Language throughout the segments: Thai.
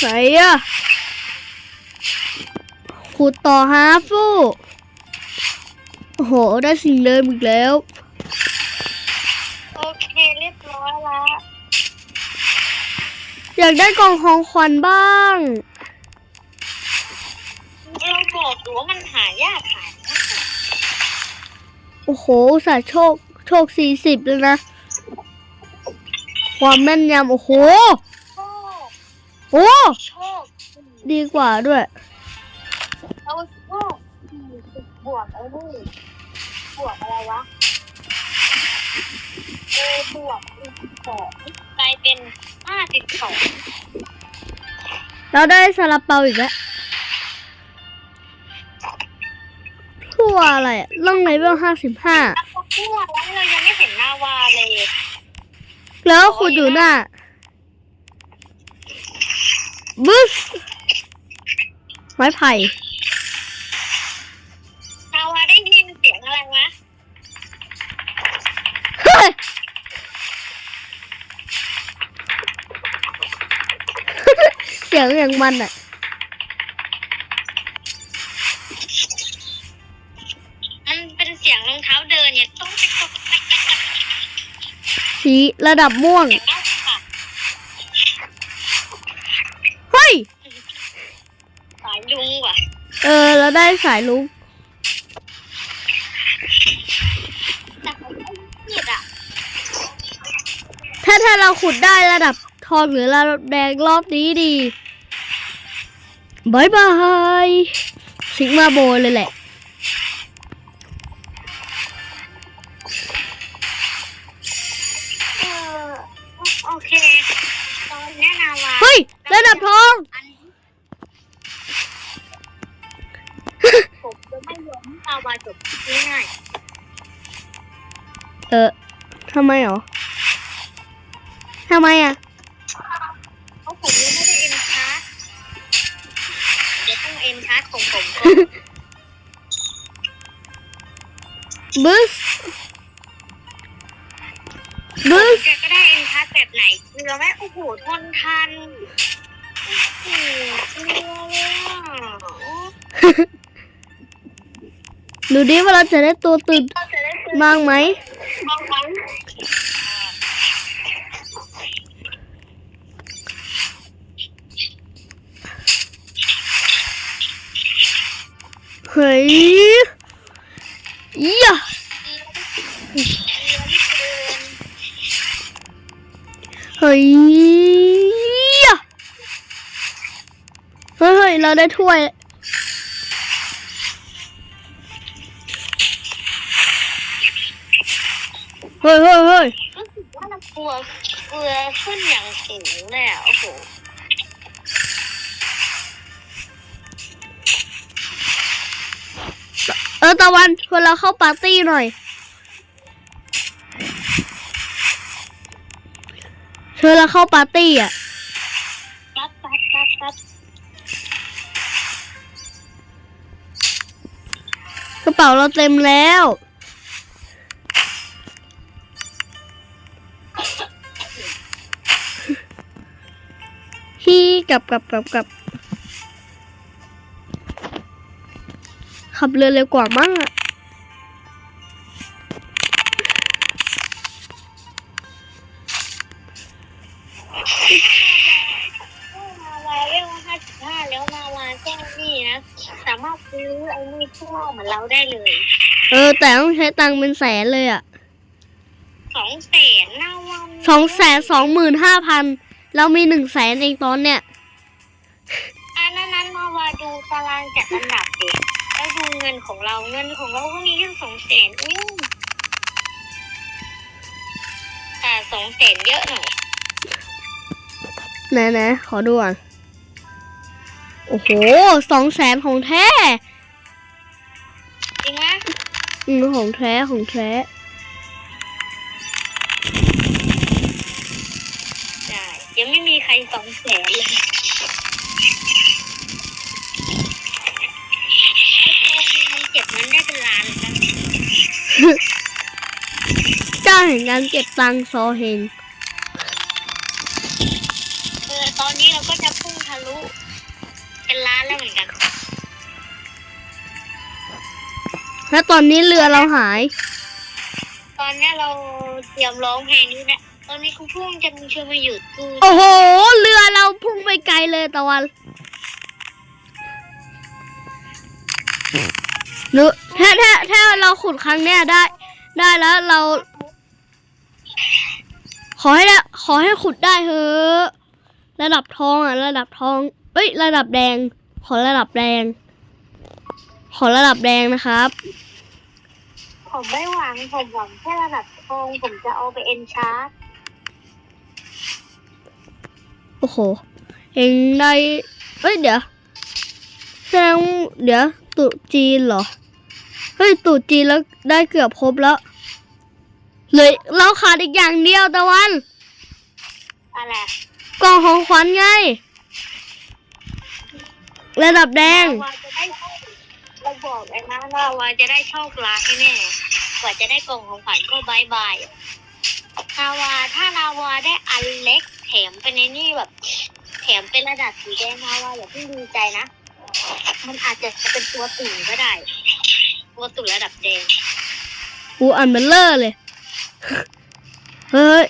ไหนอะขุดต่อฮาฟูโอ้โห ได้สิ่งเดิมอีกแล้ว โอเคเรียบร้อยแล้วอยากได้กล่องของขวัญบ้างเราบอกอยู่ว่ามันหายากหายโอ้โหอุตสาห์โชค โชคสี่สิบเลยนะ ความแม่นยำโอ้โหโชค โอ้โชคดีกว่าด้วยเอาโชคสี่สิบบวกไอ้นี่บวกอะไรวะเอบวกอีกสองกลายเป็นห้าสิบสองเราได้ซาลาเปาอีกแล้วทั่วอะไรอะล่องเลเวลห้าสิบห้า แล้วก็ทั่วแล้วเรายังไม่เห็นหน้าวาเลย แล้วขุดอยู่หน้า บึ้สไม้ไผ่นาวาได้ยินเสียงอะไรไหมเฮ้ยเสียงอย่างมันอะมันเป็นเสียงรองเท้าเดินเนี่ยต้องไปตกไปไปไปสีระดับม่วง เสียง เฮ้ย สายลุงว่ะเออ เราได้สายลุงแต่เขาไม่ผิดอะถ้าถ้าเราขุดได้ระดับทองหรือระดับแดงรอบนี้ดีบายบายซิกมาโบเลยแหละ จะไม่ยอมให้นาวาจบง่ายเออทำไมหรอทำไมอะๆเพราะผมยังไม่ได้เอ็นชาร์จเดี๋ยวต้องเอ็นชาร์จของผมก่อนบึ้สบึ้สแกก็ได้เอ็นชาร์จแบบไหนเกลือไหมโอ้โหทนทันโอ้โหเกลือเลยอะ ดูดิว่าเราจะได้ตัวตื่นบ้างไหมเฮ้ยยะเฮ้ยยะเฮ้ย เราได้ถ้วย เฮ้ยเฮ้ยเฮ้ยรู้สึกว่ามันกลัวเกลือขึ้นอย่างสูงเลยอะโอ้โหเออตะวันชวนเราเข้าปาร์ตี้หน่อยชวนเราเข้าปาร์ตี้อะปั๊บปั๊บปั๊บปั๊บกระเป๋าเราเต็มแล้ว ฮีกลับกลับกลับกลับขับเรือเร็วกว่ามั้งอะนาวาเรียกว่าห้าสิบห้าแล้วนาวาแจ้งนี่นะสามารถซื้อไอ้นี่ทั่วเหมือนเราได้เลย เออ แต่ต้องใช้ตังค์เป็นแสนเลยอะสองแสนนาวาสองแสนสองหมื่นห้าพัน เรามีหนึ่งแสนเองตอนเนี้ยอันนั้นนั้นนาวาดูตารางจัดอันดับดิแล้วดูเงินของเราเงินของเราก็มีแค่สองแสนเองแต่สองแสนเยอะหน่อยไหนไหนขอดูก่อนโอ้โหสองแสนของแท้จริงไหมอืมของแท้ของแท้ แสนเลยไอ้ตัวมันเก็บเงินได้เป็นล้านเลยนะเจ้าแห่งการเก็บตังค์ซอเฮงเออตอนนี้เราก็จะพุ่งทะลุานแล้วเหมือนกัน แล้วตอนนี้เรือเราหาย ตอนเนี้ยเราเตรียมร้องเพลงนี้เนี่ย ตอนนี้คุณพุ่งจะมีเชื่อมาหยุดกูโอ้โห เรือเราพุ่งไปไกลเลยตะวันหนูถ้าถ้าถ้าเราขุดครั้งเนี้ยได้ ได้แล้วเรา ขอให้ได้ขอให้ขุดได้เถอะระดับทองอะ ระดับทอง เอ้ย ระดับแดง ขอระดับแดง ขอระดับแดงนะครับ ผมไม่หวัง ผมหวังแค่ระดับทอง ผมจะเอาไปเอ็นชาร์จ โอ้โหเองได้เอ้ยเดี๋ยวแสดงเดี๋ยวตรุษจีนเหรอ เฮ้ยตรุษจีนแล้วได้เกือบครบแล้วเหลยเราขาดอีกอย่างเดียวตะวัน อะไร กล่องของขวัญไง ระดับแดงนาวาจะได้โชคเราบอกเลยนะนาวาจะได้โชคร้ายแน่กว่าจะได้กล่องของขวัญก็บายบายนาวาถ้านาวาได้อันเล็ก แถมเป็นในนี่แบบ แถมเป็นระดับสีแดงนาว่าอย่าเพิ่งดีใจนะ มันอาจจะเป็นตัวตุ่นก็ได้ ตัวตุ่นระดับแดงอูอันเบลเลอร์เลย เฮ้ย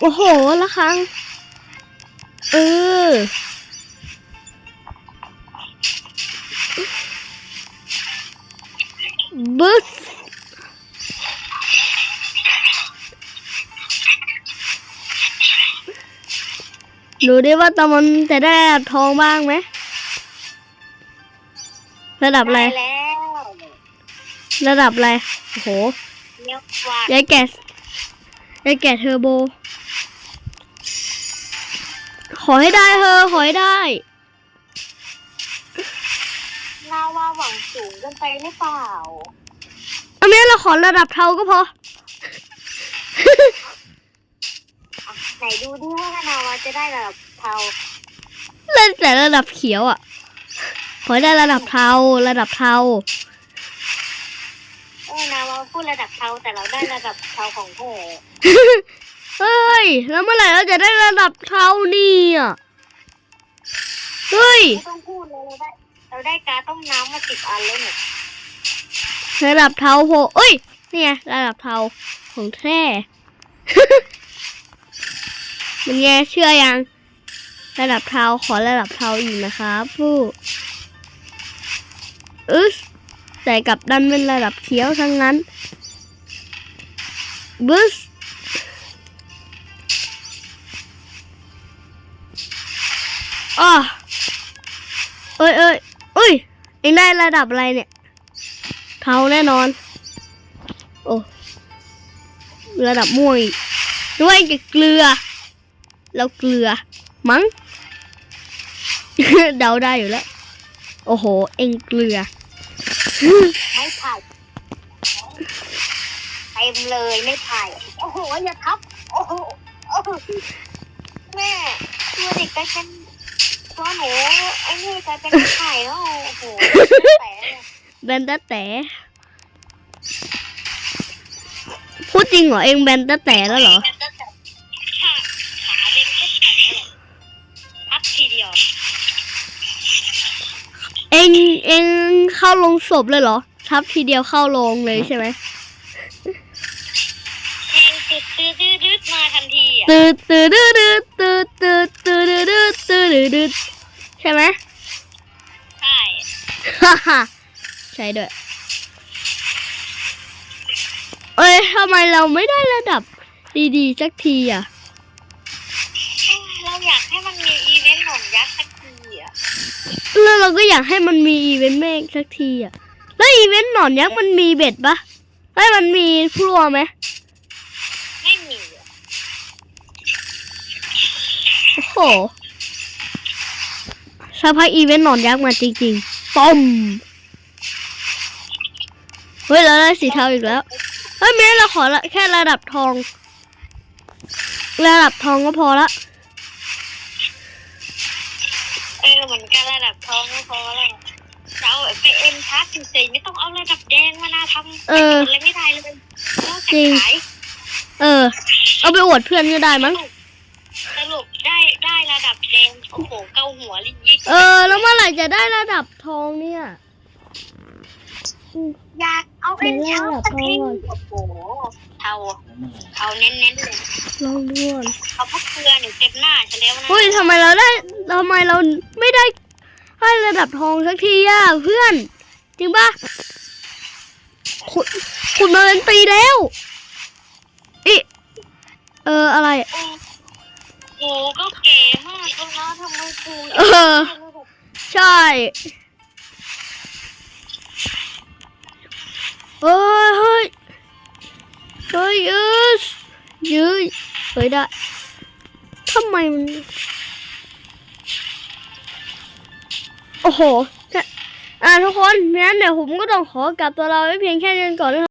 โอ้โหละครั้ง เออบึ สดูดิว่าตะมันจะได้ระดับทองบ้างไหมระดับอะไรได้แล้วระดับอะไร โอ้โหเนี้ยว่ายายแกะยายแกะเทอร์โบ ขอให้ได้เธอะขอให้ได้นาวาหวังสูงเกินไปหรือเปล่าอันนี้เราขอระดับเทาก็พออะ ไหนดูดิว่านาวาจะได้ระดับเทาเล่นแต่ระดับเขียวอะ ขอให้ได้ระดับเทาระดับเทาเออนาวาพูดระดับเทาแต่เราได้ระดับเทาของเธอเฮ้ย แล้วเมื่อไหร่เราจะได้ระดับเทานี่อะเฮ้ย ไม่ต้องพูดเลยเราได้เราได้การต้มน้ำมาสิบอันแล้วเนี่ยระดับเทาโผล่เอ้ยนี่ไงระดับเทาของแท้ มันไงเชื่อยังระดับเท้าขอระดับเท้าอีกนะครับผู้อึสแต่กับดันเป็นระดับเขียวทั้งนั้นบึสอ๋อเอ้ยเอ้ยเอ้ยเองได้ระดับอะไรเนี่ยเทาแน่นอน โอ้ระดับม่วงด้วยกับเกลือ เราเกลือ มั้ง เดาได้อยู่แล้ว โอ้โห เองเกลือ ไม่ผ่านเต็มเลยไม่ผ่านโอ้โห อย่าทับ โอ้โหโอ้โหแม่ตัวเด็กกลายเป็นตัวหนูไอ้นี่กลายเป็นไข่แล้วโอ้โหแต่เลยแบนตะแต่พูดจริงเหรอ เองแบนตะแต่แล้วเหรอ เองเองเข้าลงศพเลยเหรอ ทับทีเดียวเข้าลงเลยใช่ไหมแทงตึ๊ดตึ๊ดตึ๊ดตึ๊ดมาทันทีอะตืดตืดตืดตืดตืดตืดตืดตืดตืดตืดใช่ไหมใช่ฮ่าฮ่าใช่ด้วย เอ้ยทำไมเราไม่ได้ระดับดีๆสักทีอะ เราอยากให้มันมีอีเวนต์หนอนยักษ์สักทีอะ แล้วเราก็อยากให้มันมีอีเวนต์เมฆสักทีอะ แล้วอีเวนต์หนอนยักษ์มันมีเบ็ดปะไอ้ยมันมีพลัวไหมไม่มีอะโอ้โหสักพักอีเวนต์หนอนยักษ์มาจริงๆป้อมเฮ้ยเราได้สีเทาอีกแล้วเฮ้ยแม้เราขอละแค่ระดับทอง ระดับทองก็พอละ เออเหมือนกันระดับทองก็พอแล้วจะเอาไปเอ็มชาร์จเฉยๆไม่ต้องเอาระดับแดงมานาทำเออเลยไม่ได้เลยนอกจากจริงขายเออ เอาไปอวดเพื่อนก็ได้มั้ง สรุปได้ได้ระดับแดงโอ้โหเกาหัวลิยิกเออ แล้วเมื่อไหร่จะได้ระดับทองเนี่ยอยากเอาเป็นเดี๋ยวเท้าระดับตะทิ้งทองก่อนโอ้โหเทาเทาเน้นๆเลยลองดูก่อนเอาพวกเกลือหนึ่งเต็มหน้าฉันแล้วนะเฮ้ยทำไมเราได้ทำไมเราไม่ได้ให้ระดับทองสักทีอะเพื่อน จริงปะขุดขุดมาเป็นปีแล้วอิเอออะไรโอ้โหก็เก๋มากเลยนะทำไมกูเออ ใช่ เฮ้ยเฮ้ยเฮ้ยยืดยืดเฮ้ยได้ทำไมมันโอ้โหอ่าทุกคนงั้นเดี๋ยวผมก็ต้องขอกลับตัวเราไว้เพียงแค่นี้ก่อนนะ